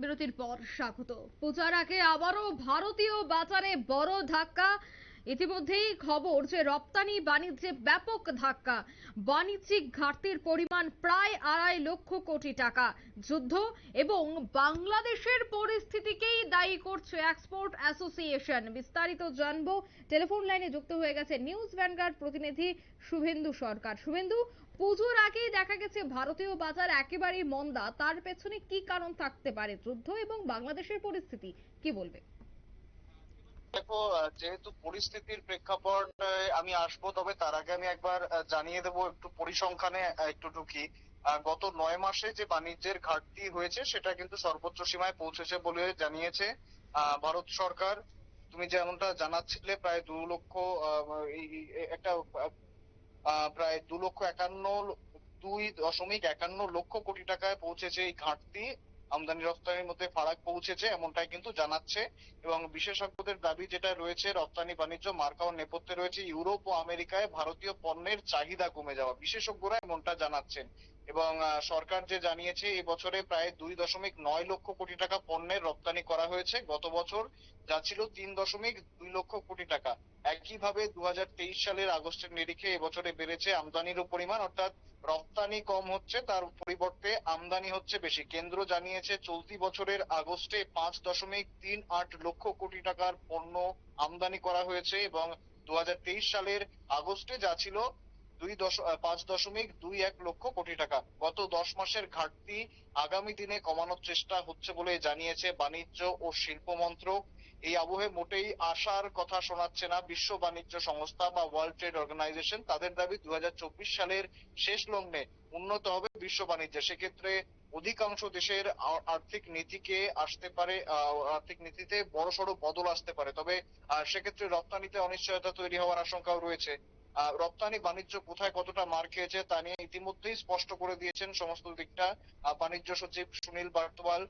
বিরতির পর স্বাগত। পূজার আগে আবারও ভারতীয় বাজারে বড় ধাক্কা। ইতিমধ্যেই খবর যে রপ্তানি বাণিজ্যে ব্যাপক ধাক্কা। বাণিজ্যিক ঘাটতির পরিমাণ প্রায় আড়াই লক্ষ কোটি টাকা। যুদ্ধ এবং বাংলাদেশের পরিস্থিতিকেই দায়ী করছে এক্সপোর্ট অ্যাসোসিয়েশন বিস্তারিত জানব। টেলিফোন লাইনে যুক্ত হয়ে গেছে নিউজ ভ্যানগার্ড প্রতিনিধি শুভেন্দু সরকার। শুভেন্দু পুজোর আগেই দেখা গেছে ভারতীয় বাজার একেবারেই মন্দা। তার পেছনে কি কারণ থাকতে পারে? যুদ্ধ এবং বাংলাদেশের পরিস্থিতি কি বলবে? দেখো যেহেতু পরিস্থিতির প্রেক্ষাপটে আমি আসব, তবে তার আগে আমি একবার জানিয়ে দেবো একটু পরিসংখ্যানে একটু ঢুকি। গত নয় মাসে যে বাণিজ্যের ঘাটতি হয়েছে, সেটা কিন্তু সর্বোচ্চ সীমায় পৌঁছেছে বলে জানিয়েছে ভারত সরকার। তুমি যেমনটা জানাচ্ছিলে, প্রায় দু লক্ষ একটা প্রায় দু লক্ষ একান্ন দুই দশমিক একান্ন লক্ষ কোটি টাকায় পৌঁছেছে এই ঘাটতি। আমদানি রপ্তানির মধ্যে ফারাক পৌঁছেছে, এমনটাই কিন্তু জানাচ্ছে। এবং বিশেষজ্ঞদের দাবি যেটা রয়েছে, রপ্তানি বাণিজ্য মার্কা ও নেপথ্যে রয়েছে ইউরোপ ও আমেরিকায় ভারতীয় পণ্যের চাহিদা কমে যাওয়া। বিশেষজ্ঞরা এমনটা জানাচ্ছেন। এবং সরকার যে জানিয়েছে এই বছরে প্রায় দুই দশমিক নয় লক্ষ কোটি টাকা পণ্যের রপ্তানি করা হয়েছে। গত বছর যা ছিল তিন দশমিক দুই লক্ষ কোটি টাকা। একইভাবে দুহাজার তেইশ সালের আগস্টের নিরিখে এবছরে বেড়েছে আমদানির পরিমাণ, অর্থাৎ রপ্তানি কম হচ্ছে, তার পরিবর্তে আমদানি হচ্ছে বেশি। কেন্দ্র জানিয়েছে, চলতি বছরের আগস্টে পাঁচ দশমিক তিন আট লক্ষ কোটি টাকার পণ্য আমদানি করা হয়েছে এবং দু হাজার তেইশ সালের আগস্টে যা ছিল দুই পাঁচ দশমিক দুই এক লক্ষ কোটি টাকা। গত দশ মাসের ঘাটতি আগামী দিনে কমানোর চেষ্টা হচ্ছে বলে জানিয়েছে বাণিজ্য ও শিল্প মন্ত্রক। এই আবহে মোটেই আশার কথা শোনাচ্ছে না বিশ্ব বাণিজ্য সংস্থা বা ওয়ার্ল্ড ট্রেড অর্গানাইজেশন তাদের দাবি দু সালের শেষ লগ্নে উন্নত হবে বিশ্ব বাণিজ্য। সেক্ষেত্রে অধিকাংশ দেশের আর্থিক নীতিকে আসতে পারে আর্থিক নীতিতে বড় বড়সড় বদল আসতে পারে। তবে সেক্ষেত্রে রপ্তানিতে অনিশ্চয়তা তৈরি হওয়ার আশঙ্কাও রয়েছে। রপ্তানি বাণিজ্য কোথায় কতটা মার খেয়েছে তা নিয়ে ইতিমধ্যেই স্পষ্ট করে দিয়েছেন সমস্ত দিকটা। বাণিজ্য সচিব সুনীল বার্তওয়াল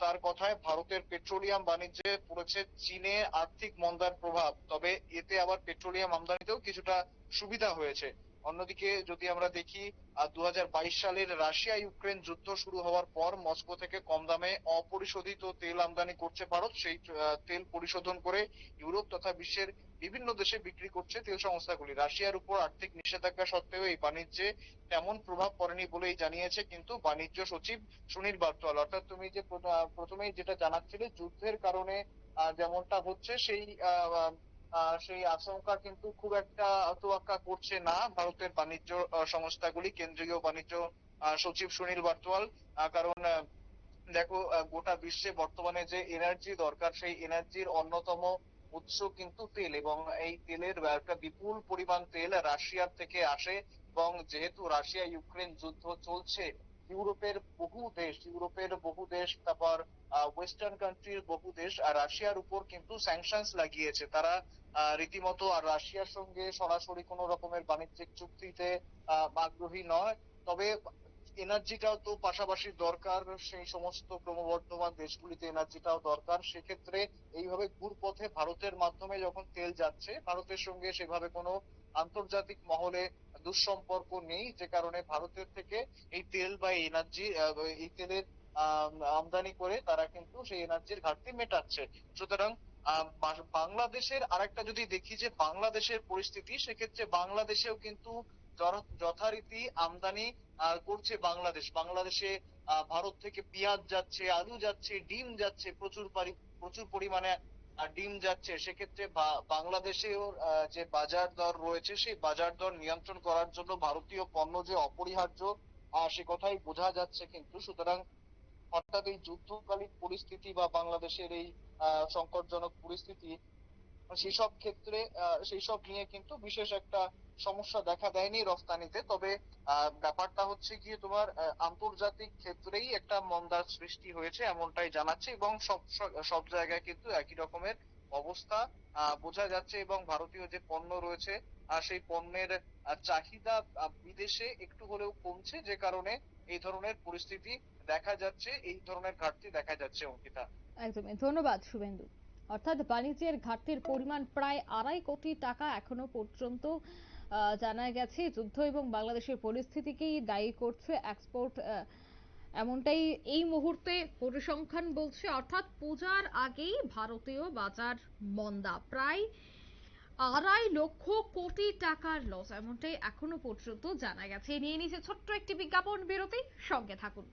তার কথায় ভারতের পেট্রোলিয়াম বাণিজ্যে পড়েছে চীনে আর্থিক মন্দার প্রভাব, তবে এতে আবার পেট্রোলিয়াম আমদানিতেও কিছুটা সুবিধা হয়েছে। অন্যদিকে, যদি আমরা দেখি দু হাজার বাইশ সালের রাশিয়া ইউক্রেন যুদ্ধ শুরু হওয়ার পর মস্কো থেকে কম দামে অপরিশোধিত তেল আমদানি করছে ভারত। সেই তেল পরিশোধন করে ইউরোপ তথা বিশ্বের বিভিন্ন দেশে বিক্রি করছে তেল সংস্থাগুলি। রাশিয়ার উপর আর্থিক নিষেধাজ্ঞা সত্ত্বেও এই বাণিজ্যে তেমন প্রভাব পড়েনি বলেই জানিয়েছে কিন্তু বাণিজ্য সচিব সুনীল বার্তওয়াল অর্থাৎ তুমি যে প্রথ- প্রথমেই যেটা জানাচ্ছিলে, যুদ্ধের কারণে যেমনটা হচ্ছে সেই সেই আশঙ্কা কিন্তু খুব একটা তোয়াক্কা করছে না ভারতের বাণিজ্য সংস্থাগুলি, কেন্দ্রীয় বাণিজ্য সচিব সুনীল বার্তওয়াল কারণ দেখো গোটা বিশ্বে বর্তমানে যে এনার্জি দরকার, সেই এনার্জির অন্যতম উৎস কিন্তু তেল এবং এই তেলের একটা বিপুল পরিমাণ তেল রাশিয়ার থেকে আসে এবং যেহেতু রাশিয়া ইউক্রেন যুদ্ধ চলছে ইউরোপের বহু দেশ, ইউরোপের বহু দেশ, তারপর ওয়েস্টার্ন কান্ট্রির বহু দেশ আর রাশিয়ার উপর কিন্তু স্যাংশনস লাগিয়েছে। তারা রীতিমতো আর রাশিয়ার সঙ্গে সরাসরি কোনো রকমের বাণিজ্যিক চুক্তিতে আগ্রহী নয়। তবে এনার্জিটাও তো পাশাপাশি দরকার, সেই সমস্ত ক্রমবর্ধমান দেশগুলিতে এনার্জিটাও দরকার। সেক্ষেত্রে এইভাবে ঘুরপথে ভারতের মাধ্যমে যখন তেল যাচ্ছে, ভারতের সঙ্গে সেভাবে কোনো আন্তর্জাতিক মহলে দুঃসম্পর্ক নেই, যে কারণে ভারতের থেকে এই তেল বা এনার্জি এই তেলের আমদানি করে তারা কিন্তু সেই এনার্জির ঘাটতি মেটাচ্ছে। সুতরাং বাংলাদেশের আরেকটা যদি দেখি যে বাংলাদেশের পরিস্থিতি, সেক্ষেত্রে বাংলাদেশেও কিন্তু যথারীতি আমদানি করছে বাংলাদেশ। বাংলাদেশে ভারত থেকে পেঁয়াজ যাচ্ছে আলু যাচ্ছে ডিম যাচ্ছে প্রচুর প্রচুর পরিমাণে ডিম যাচ্ছে। সেক্ষেত্রে বাংলাদেশেও যে বাজার দর রয়েছে সেই বাজার দর নিয়ন্ত্রণ করার জন্য ভারতীয় পণ্য যে অপরিহার্য সে কথাই বোঝা যাচ্ছে কিন্তু। সুতরাং অর্থাৎ এই যুদ্ধকালীন পরিস্থিতি বা বাংলাদেশের এই সংকটজনক পরিস্থিতি সেসব ক্ষেত্রে আহ, সেইসব নিয়ে কিন্তু বিশেষ একটা সমস্যা দেখা দেয়নি রফতানিতে। তবে ব্যাপারটা হচ্ছে গিয়ে তোমার আন্তর্জাতিক ক্ষেত্রেই একটা মন্দার সৃষ্টি হয়েছে এমনটাই জানাচ্ছে এবং সব, সব- জায়গায় কিন্তু একই রকমের অবস্থা বোঝা যাচ্ছে এবং ভারতীয় যে পণ্য রয়েছে সেই পণ্যের চাহিদা বিদেশে একটু হলেও কমছে যে কারণে এই ধরনের পরিস্থিতি দেখা যাচ্ছে, এই ধরনের ঘাটতি দেখা যাচ্ছে, অঙ্কিতা। একদমই। ধন্যবাদ, শুভেন্দু। অর্থাৎ বাণিজ্যের ঘাটতির পরিমাণ প্রায় আড়াই কোটি টাকা এখনও পর্যন্ত জানা গেছে, যুদ্ধ এবং বাংলাদেশের পরিস্থিতিকেই দায়ী করছে এক্সপোর্ট এমনটাই এই মুহূর্তে পরিসংখ্যান বলছে। অর্থাৎ পূজার আগেই ভারতীয় বাজার মন্দা। প্রায় আড়াই লক্ষ কোটি টাকার লস এমনটাই এখনও পর্যন্ত জানা গেছে। নিয়ে নিচ্ছে ছোট্ট একটি বিজ্ঞাপন বিরতি, সঙ্গে থাকুন।